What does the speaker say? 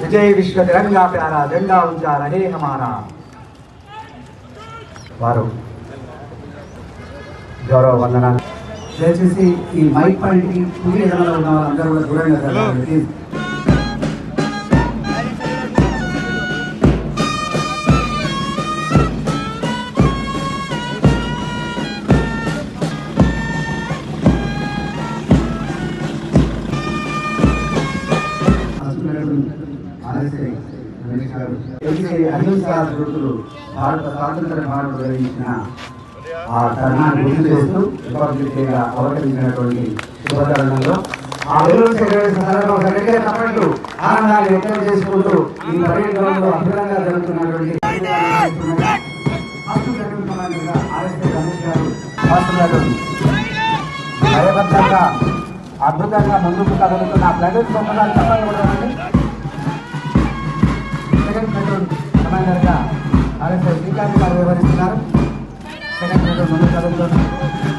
విజయ్ విశ్వ తిరంగా ప్యారా జెండా ఉంచా రహే వారు గౌరవ వందనాలు. దయచేసి ఈ మైక్ పాయింట్కి పూరి ఉన్న వాళ్ళందరూ కూడా దూరంగా జరగాలి అహింసా భారత స్వాతంత్ర భారత గ్రహించిన ఆ తరుణాన్ని గుర్తు చేస్తూ రిపబ్లిక్ డేగా అవతరించినటువంటి శుభతరుణంలో ఆ వెలుగు సందర్భంలో ఒక దగ్గర తప్పట్లు ఆనందాన్ని వ్యక్తం చేసుకుంటూ ఈ జరుగుతున్నటువంటి ఆర్ఎస్ఎస్ రమేష్ గారు అద్భుతంగా ముందుకు కదులుతున్న ప్లగేజ్ బొమ్మలు చెప్పండి కూడా ఇవ్వండి. సెకండ్ ప్లటూన్ కమాండర్గా ఆర్ఎస్ఐ శ్రీకాంత్ గారు వివరిస్తున్నారు సెకండ్ ప్లటూన్ ముందుకు కదులుతున్నారు